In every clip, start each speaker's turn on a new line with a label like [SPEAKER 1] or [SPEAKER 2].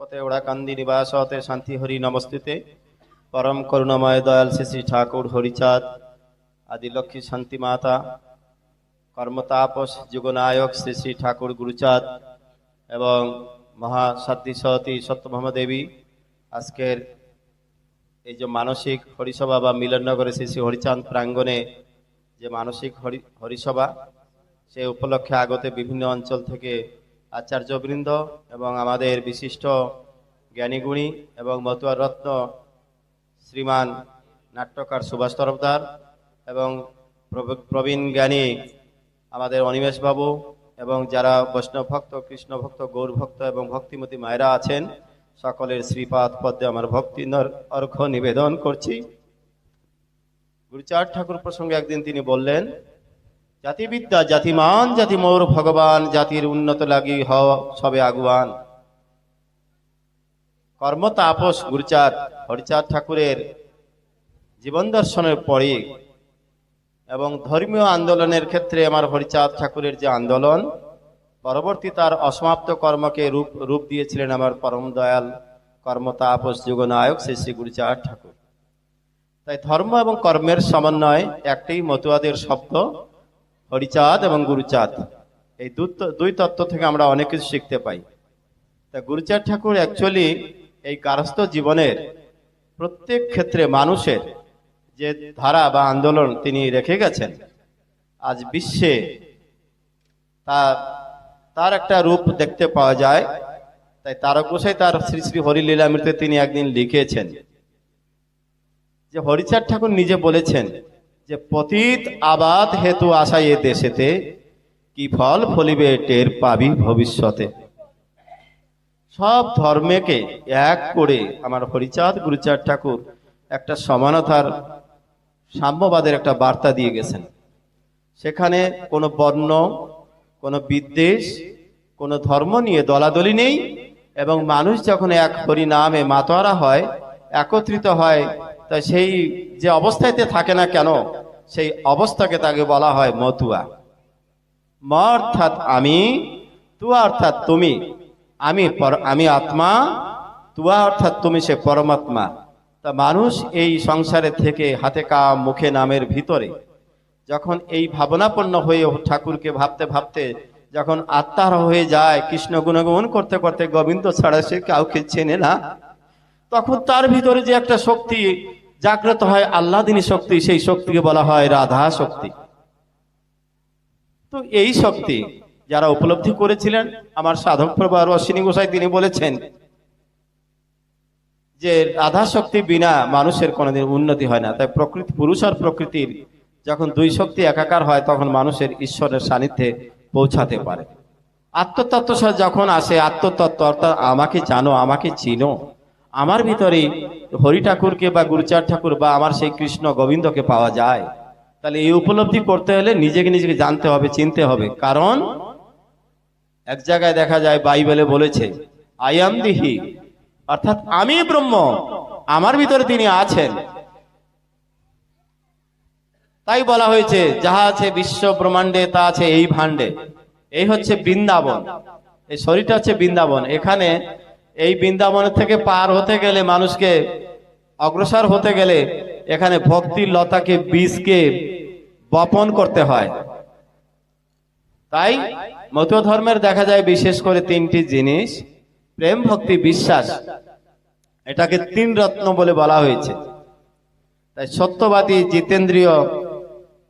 [SPEAKER 1] পথে ওড়াকান্দি নিবাস হতে শান্তি হরি নমস্তুতে। পরম করুণাময় দয়াল শ্রী শ্রী ঠাকুর হরিচাঁদ। আদি লক্ষ্মী শান্তি মাতা। কর্মতাপস যুগনায়ক শ্রী শ্রী ঠাকুর গুরুচাঁদ। এবং মহাসাধ্বী সতী সত্যভামা দেবী। আজকের এই যে মানসিক হরিসভা বা মিলননগরে শ্রী শ্রী হরিচাঁদ প্রাঙ্গণে যে মানসিক হরি, হরিসভা, সে উপলক্ষে আগতে বিভিন্ন অঞ্চল থেকে আচার্যবৃন্দ এবং আমাদের বিশিষ্ট জ্ঞানীগুণী এবং মতুয়ার রত্ন শ্রীমান নাট্যকার সুভাষ তরফদার এবং প্রব- প্রবীণ জ্ঞানী আমাদের অনিমেষ বাবু এবং যারা বৈষ্ণব ভক্ত, কৃষ্ণ ভক্ত, গৌর ভক্ত এবং ভক্তিমতী মায়েরা আছেন, সকলের শ্রীপাদ পদ্মে আমার ভক্তি অর্ঘ্য নিবেদন করছি। গুরুচাঁদ ঠাকুর প্রসঙ্গে একদিন তিনি বললেন জাতিবিদ্যা, জাতিমান জাতি মোর ভগবান, জাতির উন্নত লাগি হ সবে আগুয়ান। কর্ম তাপস গুরুচাঁদ হরিচাঁদ ঠাকুরের জীবন দর্শনের পরে এবং ধর্মীয় আন্দোলনের ক্ষেত্রে আমার হরিচাঁদ ঠাকুরের যে আন্দোলন, পরবর্তী তার অসমাপ্ত কর্মকে রূপ রূপ দিয়েছিলেন আমার পরম দয়াল কর্মতাপস যুগনায়ক শ্রী শ্রী গুরুচাঁদ ঠাকুর। তাই ধর্ম এবং কর্মের সমন্বয় একটাই মতুয়াদের শব্দ। হরিচাঁদ এবং গুরুচাঁদ। এই দুই তত্ত্ব থেকে আমরা অনেক কিছু শিখতে পাই। তা গুরুচাঁদ ঠাকুর অ্যাকচুয়ালি এই গারস্থ জীবনের প্রত্যেক ক্ষেত্রে মানুষের যে ধারা বা আন্দোলন তিনি রেখে গেছেন, আজ বিশ্বে তা, তার একটা রূপ দেখতে পাওয়া যায়। তাই তারকোষাই তার শ্রী শ্রী হরিলীলামৃতে তিনি একদিন লিখেছেন যে হরিচাঁদ ঠাকুর নিজে বলেছেন যে পতিত আবাদ হেতু আশা এ দেশেতে, কি ফল ফলিবে টের পাবি ভবিষ্যতে? সব ধর্মেকে এক করে আমার হরিচাঁদ গুরুচাঁদ ঠাকুর একটা সমানতার, সাম্যবাদের একটা বার্তা দিয়ে গেছেন। সেখানে কোনো বর্ণ, কোনো বিদ্বেষ, কোনো ধর্ম নিয়ে দলাদলি নেই এবং মানুষ যখন এক হরি নামে মাতোয়ারা হয়, একত্রিত হয় তা সেই যে অবস্থাতে থাকে না কেন, সেই অবস্থাকে তাকে বলা হয় মতুয়া। ম অর্থাৎ আমি তুয়া অর্থাৎ তুমি। আমি আমি আত্মা, তুয়া অর্থাৎ তুমি সে পরমাত্মা। তা মানুষ এই সংসারে থেকে হাতে কাম, মুখে নামের ভিতরে, যখন এই ভাবনাপন্ন হয়ে ঠাকুরকে ভাবতে ভাবতে যখন আত্মার হয়ে যায়, কৃষ্ণ গুণগান করতে করতে গোবিন্দ ছাড়া সে কাউকে চেনে না, তখন তার ভিতরে যে একটা শক্তি জাগ্রত হয় আল্লাদিনী শক্তি, সেই শক্তিকে বলা হয় রাধা শক্তি। তো এই শক্তি যারা উপলব্ধি করেছিলেন, আমার সাধক প্রভা অশ্বিনী গোসাই তিনি বলেছেন যে রাধা শক্তি বিনা মানুষের কোনোদিন উন্নতি হয় না। তাই প্রকৃতি, পুরুষ আর প্রকৃতির যখন দুই শক্তি একাকার হয়, তখন মানুষের ঈশ্বরের সান্নিধ্যে পৌঁছাতে পারে। আত্মতত্ত্ব যখন আসে, আত্মতত্ত্ব অর্থাৎ আমাকে জানো, আমাকে চিনো, আমার ভিতরে হরি ঠাকুরকে বা গুরুচার ঠাকুর বা আমার সেই কৃষ্ণ গোবিন্দকে পাওয়া যায়। তাহলে এই উপলব্ধি করতে হলে নিজেকে নিজেকে জানতে হবে, চিনতে হবে। কারণ এক জায়গায় দেখা যায়, বাইবেলে বলেছে আই এম দিহি অর্থাৎ আমি ব্রহ্ম, আমার ভিতরে তিনি আছেন। তাই বলা হয়েছে, যাহা আছে বিশ্ব ব্রহ্মাণ্ডে, তা আছে এই ভাণ্ডে। এই হচ্ছে বৃন্দাবন। এই শরীরটা হচ্ছে বৃন্দাবন। এখানে এই বৃন্দাবনের থেকে পার হতে গেলে মানুষকে অগ্রসর হতে গেলে এখানে ভক্তির লতাকে বীজকে বপন করতে হয়। তাই মত ধর্মের দেখা যায় বিশেষ করে তিনটি জিনিস। প্রেম, ভক্তি, বিশ্বাস। এটাকে তিন রত্ন বলে বলা হয়েছে। তাই সত্যবাদী জিতেন্দ্রীয়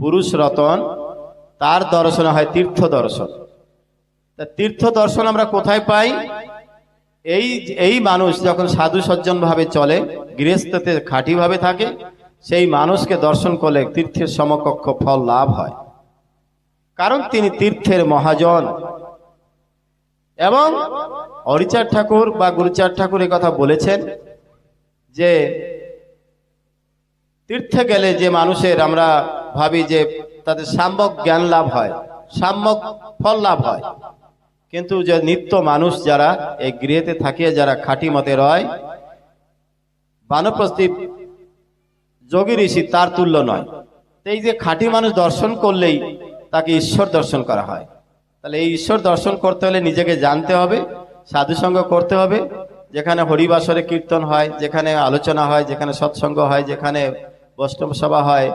[SPEAKER 1] পুরুষ রতন, তার দর্শন হয় তীর্থ দর্শন তা তীর্থ দর্শন আমরা কোথায় পাই? এই এই মানুষ যখন সাধু সজ্জন ভাবে চলে, গৃহস্থতে খাঁটি ভাবে থাকে, সেই মানুষকে দর্শন করলে তীর্থের সমকক্ষ ফল লাভ হয়। কারণ তিনি তীর্থের মহাজন। এবং হরিচাঁদ ঠাকুর বা গুরুচার ঠাকুর কথা বলেছেন যে, তীর্থে গেলে যে মানুষের আমরা ভাবি যে তাদের সাম্যক জ্ঞান লাভ হয়, সাম্যক ফল লাভ হয়। কিন্তু যে নিত্য মানুষ যারা এই গৃহেতে থাকিয়ে যারা খাঁটি মতে রয় বানপ্রস্তি যোগী ঋষি তার তুল্য নয়। এই যে খাঁটি মানুষ দর্শন করলেই তাকে ঈশ্বর দর্শন করা হয়। তাহলে এই ঈশ্বর দর্শন করতে হলে নিজেকে জানতে হবে, সাধুসঙ্গ করতে হবে, যেখানে হরিবাসরে কীর্তন হয়, যেখানে আলোচনা হয়, যেখানে সৎসঙ্গ হয়, যেখানে বৈষ্ণব সভা হয়,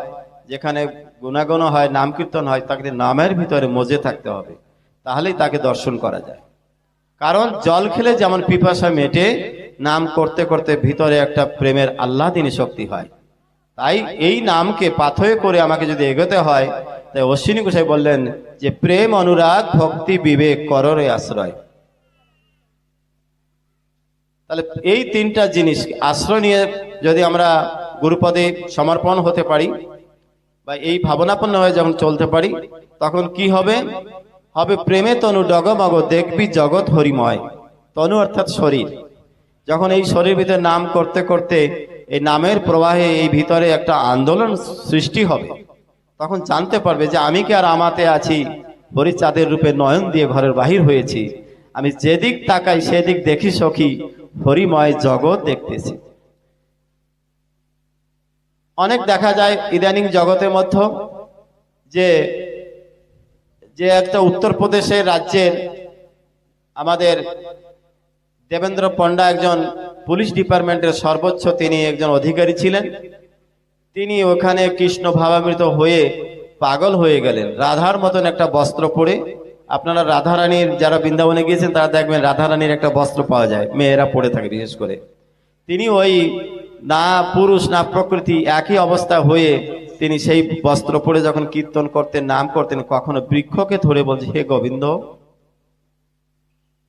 [SPEAKER 1] যেখানে গুণাগুণ হয়, নাম কীর্তন হয়, তাকে নামের ভিতরে মজে থাকতে হবে। তাহলেই তাকে দর্শন করা যায়। কারণ জল খেলে যেমন পিপাসা মেটে, নাম করতে করতে ভিতরে একটা প্রেমের আল্লাদিনী শক্তি হয়। তাই এই নামকে পাথয়ে করে আমাকে যদি এগোতে হয়, তাই অশ্বিনী গোসাই বললেন যে, প্রেম, অনুরাগ, ভক্তি, বিবেক, কররে আশ্রয়। তাহলে এই তিনটা জিনিস আশ্রয় নিয়ে যদি আমরা গুরুপদে সমর্পণ হতে পারি বা এই ভাবনাপন্ন হয়ে যখন চলতে পারি, তখন কি হবে? হবে প্রেমে তনু ডগমগ দেখবি জগৎ হরিময়। তনু অর্থাৎ শরীর। যখন এই শরীর ভিতরে নাম করতে করতে এই নামের প্রবাহে এই ভিতরে একটা আন্দোলন সৃষ্টি হবে, তখন জানতে পারবে যে আমি কি আর আমাতে আছি হরিচাঁদের রূপে নয়ন দিয়ে ঘরের বাহির হয়েছি। আমি যেদিক তাকাই সেদিক দেখি সখী, হরিময় জগৎ দেখতেছি। অনেক দেখা যায় ইদানিং জগতের মধ্যে যে যে একটা উত্তরপ্রদেশের রাজ্যের আমাদের দেবেন্দ্র পণ্ডা একজন পুলিশ ডিপার্টমেন্টের সর্বোচ্চ তিনি একজন অধিকারী ছিলেন। তিনি ওখানে কৃষ্ণ ভাবামৃত হয়ে পাগল হয়ে গেলেন। রাধার মতন একটা বস্ত্র পরে আপনারা রাধারানীর যারা বৃন্দাবনে গিয়েছেন তারা দেখবেন রাধারানীর একটা বস্ত্র পাওয়া যায়, মেয়েরা পরে থাকে বিশেষ করে। তিনি ওই না পুরুষ না প্রকৃতি একই অবস্থা হয়ে তিনি সেই বস্ত্র পরে যখন কীর্তন করতেন, নাম করতেন, কখনো বৃক্ষকে ধরে বলছে, হে গোবিন্দ,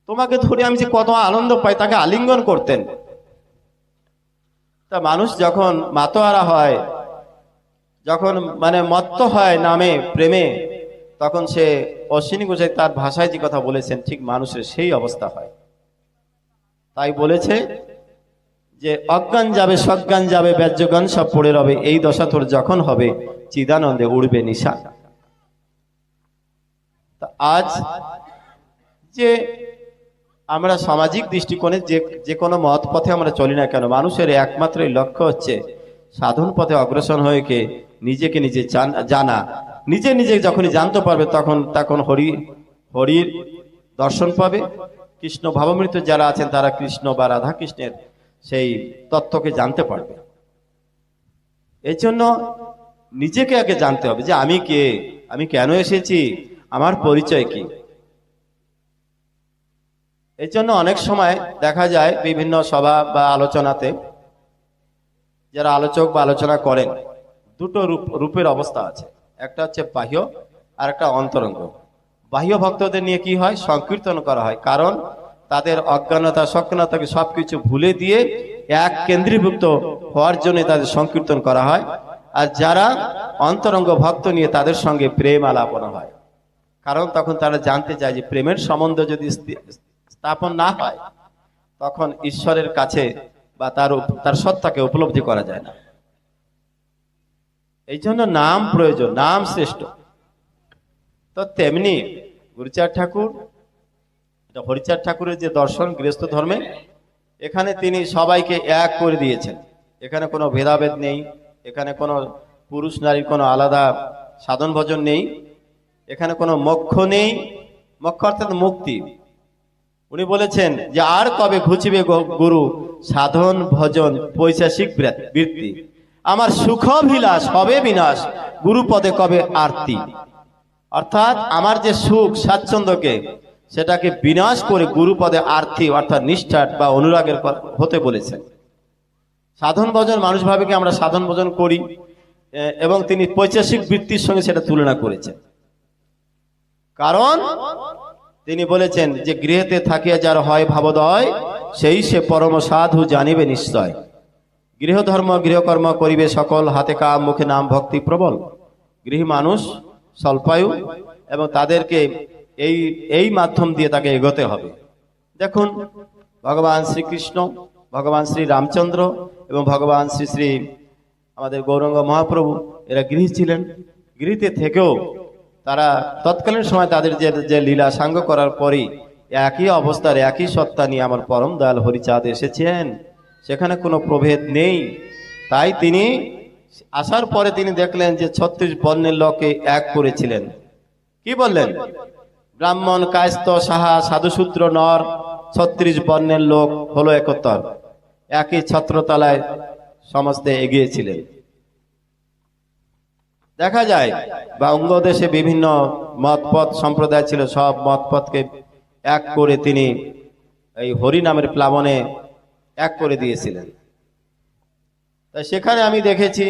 [SPEAKER 1] তোমাকে ধরে আমি যে কত আনন্দ পাই, তাকে আলিঙ্গন করতেন। তা মানুষ যখন মাতোয়ারা হয়, যখন মানে মত্ত হয় নামে, প্রেমে, তখন সে অশ্বিনী গোসাই তার ভাষায় যে কথা বলেছেন, ঠিক মানুষের সেই অবস্থা হয়। তাই বলেছে যে অজ্ঞান যাবে, সজ্ঞান যাবে ব্যাজ্যজ্ঞান সব পড়ে রবে। এই দশা তোর যখন হবে, চিদানন্দে উড়বে নিশা। আজ যে আমরা সামাজিক দৃষ্টিকোণে যে যে কোনো মত পথে আমরা চলি না কেন, মানুষের একমাত্র লক্ষ্য হচ্ছে সাধন পথে অগ্রসর হয়ে কে নিজেকে নিজে জান- জানা। নিজে নিজে যখনই জানতে পারবে তখন তখন হরি, হরির দর্শন পাবে। কৃষ্ণ ভাবমৃত যারা আছেন তারা কৃষ্ণ বা রাধা কৃষ্ণের সেই তত্ত্বকে জানতে পারবে। এই জন্য নিজেকে আগে জানতে হবে যে আমি কে, আমি কেন এসেছি, আমার পরিচয় কি। এই জন্য অনেক সময় দেখা যায় বিভিন্ন সভা বা আলোচনাতে যারা আলোচক বা আলোচনা করেন, দুটো রূপ, রূপের অবস্থা আছে। একটা হচ্ছে বাহ্য, আর একটা অন্তরঙ্গ। বাহ্য ভক্তদের নিয়ে কি হয়? সংকীর্তন করা হয়। কারণ তাদের অজ্ঞানতা, সক্ষণতাকে সবকিছু ভুলে দিয়ে এক কেন্দ্রীভুক্ত হওয়ার জন্য তাদের সংকীর্তন করা হয়। আর যারা অন্তরঙ্গ ভক্ত নিয়ে তাদের সঙ্গে প্রেম আলাপনা হয়। কারণ তখন তারা জানতে চায় যে প্রেমের সম্বন্ধ যদি স্থাপন না হয়, তখন ঈশ্বরের কাছে বা তার তার সত্তাকে উপলব্ধি করা যায় না। এই জন্য নাম প্রয়োজন, নাম শ্রেষ্ঠ। তো তেমনি গুরুচাঁদ ঠাকুর এটা হরিচাঁদ ঠাকুরের যে দর্শন, গৃহস্থ ধর্মে, এখানে তিনি সবাইকে এক করে দিয়েছেন। এখানে কোনো ভেদাভেদ নেই, এখানে কোনো পুরুষ নারীর কোনো আলাদা সাধন ভজন নেই, এখানে কোনো মোক্ষ নেই। মোক্ষ অর্থাৎ মুক্তি। উনি বলেছেন যে আর কবে ঘুচিবে গুরু? সাধন ভজন পৈশাসিক বৃত্তি। আমার সুখভিলাস হবে বিনাশ, গুরুপদে কবে আরতি? অর্থাৎ আমার যে সুখ, স্বাচ্ছন্দ্যকে সেটাকে বিনাশ করে গুরুপদে আর্থি অর্থাৎ নিষ্ঠার বা অনুরাগের হতে বলেছেন সাধন ভজন, মানুষ ভাবে কি আমরা সাধন ভজন করি? এবং তিনি পৈশাসিক বৃত্তির সঙ্গে সেটা তুলনা করেছেন। কারণ তিনি বলেছেন যে গৃহেতে থাকিয়া যার হয় ভাবোদয়, সেই সে পরম সাধু জানিবে নিশ্চয়। গৃহধর্ম, গৃহকর্ম করিবে সকল, হাতে কাম, মুখে নাম, ভক্তি প্রবল। গৃহী মানুষ স্বল্পায়ু এবং তাদেরকে এই এই মাধ্যম দিয়ে তাকে এগোতে হবে। দেখুন, ভগবান শ্রীকৃষ্ণ, ভগবান শ্রী রামচন্দ্র এবং ভগবান শ্রী শ্রী আমাদের গৌরঙ্গ মহাপ্রভু, এরা গৃহী ছিলেন। গৃহীতে থেকেও তারা তৎকালীন সময় তাদের যে যে লীলা সাঙ্গ করার পরই একই অবস্থার একই সত্তা নিয়ে আমার পরম দয়াল হরিচাঁদ এসেছেন। সেখানে কোনো প্রভেদ নেই। তাই তিনি আসার পরে তিনি দেখলেন যে ছত্রিশ বর্ণের লোকে এক করেছিলেন। কি বললেন? ব্রাহ্মণ কায়স্ত সাহা সাধুশূদ্র নর, ছত্রিশ বর্ণের লোক হলো একত্তর একই ছত্রতলায় সমস্ত এগিয়েছিলেন। দেখা যায়, বঙ্গদেশে বিভিন্ন মতপথ সম্প্রদায় ছিল, সব মতপথকে এক করে তিনি এই হরি নামের প্লাবনে এক করে দিয়েছিলেন। তা সেখানে আমি দেখেছি,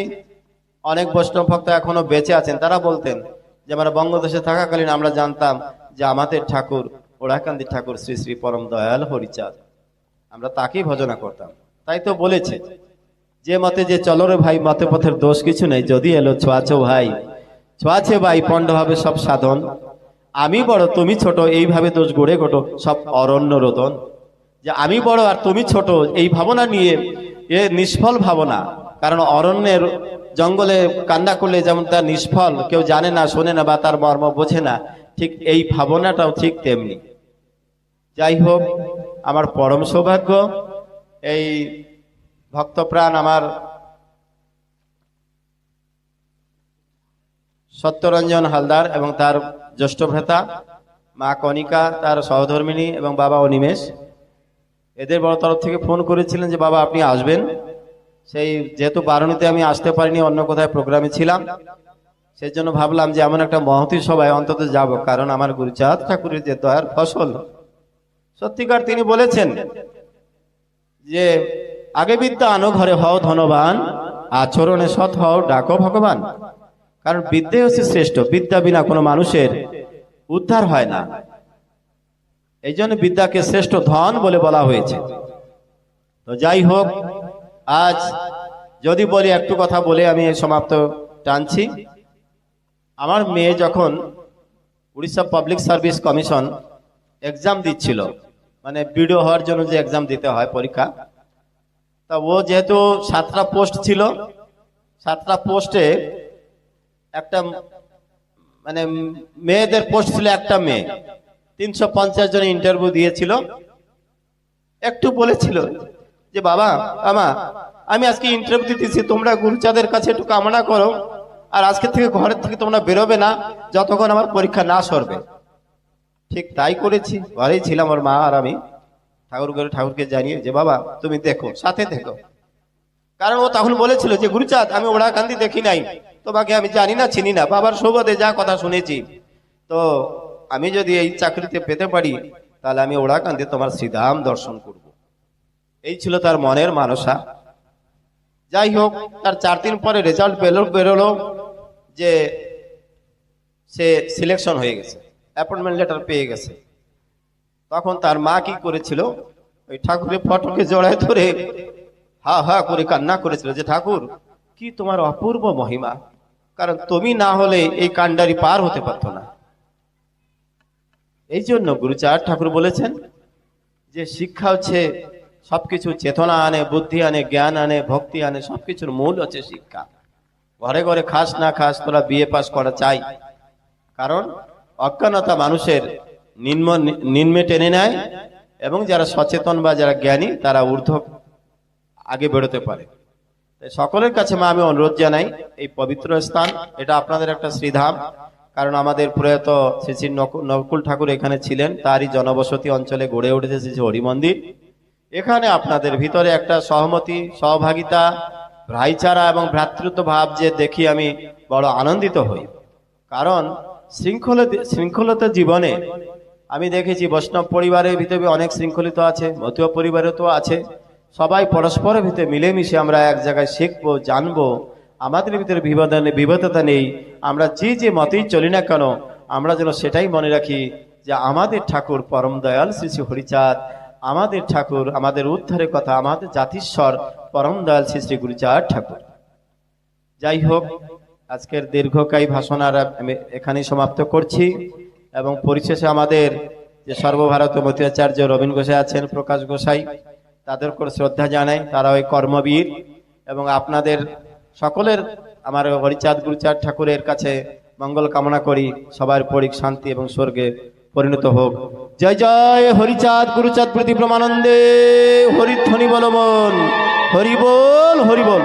[SPEAKER 1] অনেক বৈষ্ণব ভক্ত এখনও বেঁচে আছেন। তারা বলতেন যে, আমরা বঙ্গদেশে থাকাকালীন আমরা জানতাম যে আমাদের ঠাকুর ওড়াকান্দি ঠাকুর শ্রী শ্রী পরম দয়াল হরিচাঁদ। আমরা তাকেই ভজনা করতাম। তাই তো বলেছে, যে মতে যে চলো রে ভাই, মতে পথের দোষ কিছু নেই, যদি এলো ছোঁয়াছো ভাই। ছোঁয়াছে ভাই, পণ্ড হবে সব সাধন। আমি বড়, তুমি ছোট, এইভাবে দোষ গড়ে ঘটো সব অরণ্য রোদন। যে আমি বড় আর তুমি ছোট, এই ভাবনা নিয়ে এ নিষ্ফল ভাবনা। কারণ অরণ্যের জঙ্গলে কান্না করলে যেমন তার নিষ্ফল, কেউ জানে না, শোনে না বা তার মর্ম বোঝে না ঠিক এই ভাবনাটাও ঠিক তেমনি। যাই হোক, আমার পরম সৌভাগ্য, এই ভক্তপ্রাণ আমার সত্যরঞ্জন হালদার এবং তার জ্যেষ্ঠ ভ্রাতা, মা কনিকা তার সহধর্মিনী এবং বাবা অনিমেষ, এদের বড় তরফ থেকে ফোন করেছিলেন যে, বাবা, আপনি আসবেন। সেই যেহেতু বারণীতে আমি আসতে পারিনি, অন্য কোথায় প্রোগ্রামে ছিলাম সেই জন্য ভাবলাম যে এমন একটা মহতি সভায় অন্তত যাব, কারণ আমার গুরুচাঁদ ঠাকুরের যে দয়ার ফসল। সত্যিকার তিনি বলেছেন যে, আগে বিদ্যা আনো, ঘরে হও ধনবান, আচরণে সৎ হও, ডাকো ভগবান। কারণ বিদ্যাই হচ্ছে শ্রেষ্ঠ, বিদ্যা বিনা কোনো মানুষের উদ্ধার হয় না। এই জন্য বিদ্যাকে শ্রেষ্ঠ ধন বলে বলা হয়েছে। তো যাই হোক, আজ যদি বলি একটু কথা বলে আমি সমাপ্ত টানছি। আমার মেয়ে যখন Orissa public service commission exam দিচ্ছিল মানে বিডিও হওয়ার জন্য যে এক্সাম দিতে হয় পরীক্ষা, তা ও যেহেতু সাতটা পোস্ট ছিল, সাতটা পোস্টে একটা মানে মেয়েদের পোস্ট ছিল একটা মেয়ে। তিনশো পঞ্চাশ জন ইন্টারভিউ দিয়েছিল। একটু বলেছিল যে, বাবা আমা আমি আজকে ইন্টারভিউ দিতেছি, তোমরা গুরুচাঁদের কাছে একটু কামনা করো। আর আজকে থেকে ঘরের থেকে তোমরা বেরোবে না, যতক্ষণ আমার পরীক্ষা না সরবে। ঠিক তাই করেছি, ঘরেই ছিলাম আমার মা আর আমি। ঠাকুর করে ঠাকুরকে জানিয়ে যে, বাবা, তুমি দেখো, সাথে দেখো। কারণ ও তখন বলেছিল যে, গুরুচাঁদ, আমি ওড়াকান্দি দেখি নাই। তোমাকে আমি জানি না, চিনি না। বাবার সৌবাদে যা কথা শুনেছি। তো আমি যদি এই চাকরিতে পেতে পারি, তাহলে আমি ওড়াকান্দি তোমার শ্রীধাম দর্শন করব। এই ছিল তার মনের মানসা। যাই হোক তার চার দিন পরে রেজাল্ট বেরো বেরোলো যে সে সিলেকশন হয়ে গেছে অ্যাপয়েন্টমেন্ট লেটার পেয়ে গেছে। তখন তার মা কি করেছিল? ওই ঠাকুরের ফটোকে জড়ায় ধরে হা হা করে কান্না করেছিল যে, ঠাকুর, কি তোমার অপূর্ব মহিমা। কারণ তুমি না হলে এই কান্ডারি পার হতে পারতো না। এই জন্য গুরুচার ঠাকুর বলেছেন যে, শিক্ষা হচ্ছে সবকিছু চেতনা আনে, বুদ্ধি আনে, জ্ঞান আনে, ভক্তি আনে, সবকিছুর মূল হচ্ছে শিক্ষা। ঘরে ঘরে খাস না খাস তোরা বিয়ে পাস করা চাই। কারণ অজ্ঞানতা মানুষের নিম্ন নিম্নে টেনে নেয় এবং যারা সচেতন বা যারা জ্ঞানী, তারা ঊর্ধ্ব আগে বেরোতে পারে। সকলের কাছে মা, আমি অনুরোধ জানাই, এই পবিত্র স্থান, এটা আপনাদের একটা শ্রীধাম। কারণ আমাদের প্রয়াত শ্রী শ্রী নকু- নকুল ঠাকুর এখানে ছিলেন, তারই জনবসতি অঞ্চলে গড়ে উঠেছে শ্রী শ্রী হরি মন্দির এখানে আপনাদের ভিতরে একটা সহমতি, সহভাগিতা, ভাইচারা এবং ভ্রাতৃত্ব ভাব যে দেখি আমি বড় আনন্দিত হই। কারণ শৃঙ্খলিত শৃঙ্খলিত জীবনে আমি দেখেছি বৈষ্ণব পরিবারের ভিতরে অনেক শৃঙ্খলিত আছে, মতুয়া পরিবারে তো আছে। সবাই পরস্পরের ভিতরে মিলেমিশে আমরা এক জায়গায় শিখব, জানব, আমাদের ভিতরে বিবাদ বিবাদতা নেই। আমরা যে যে মতেই চলি না কেন, আমরা যেন সেটাই মনে রাখি যে আমাদের ঠাকুর পরম দয়াল শ্রী শ্রী হরিচাঁদ আমাদের ঠাকুর, আমাদের উদ্ধারের কথা, আমাদের জাতিস্বর, পরম দয়াল শ্রী শ্রী গুরুচাঁদ ঠাকুর। যাই হোক, আজকের দীর্ঘকায়ী ভাষণ আর আমি এখানেই সমাপ্ত করছি এবং পরিশেষে আমাদের যে সর্বভারতীয় মতিয়াচার্য রবীন গোসাই আছেন, প্রকাশ গোসাই, তাদের করে শ্রদ্ধা জানাই, তারা ওই কর্মবীর এবং আপনাদের সকলের, আমার হরিচাঁদ গুরুচাঁদ ঠাকুরের কাছে মঙ্গল কামনা করি, সবার পরিক শান্তি এবং স্বর্গে পরিণত হোক। জয় জয় হরিচাঁদ গুরুচাঁদ প্রতি প্রমানন্দে হরিধ্বনি বলবন। হরি বল হরি বল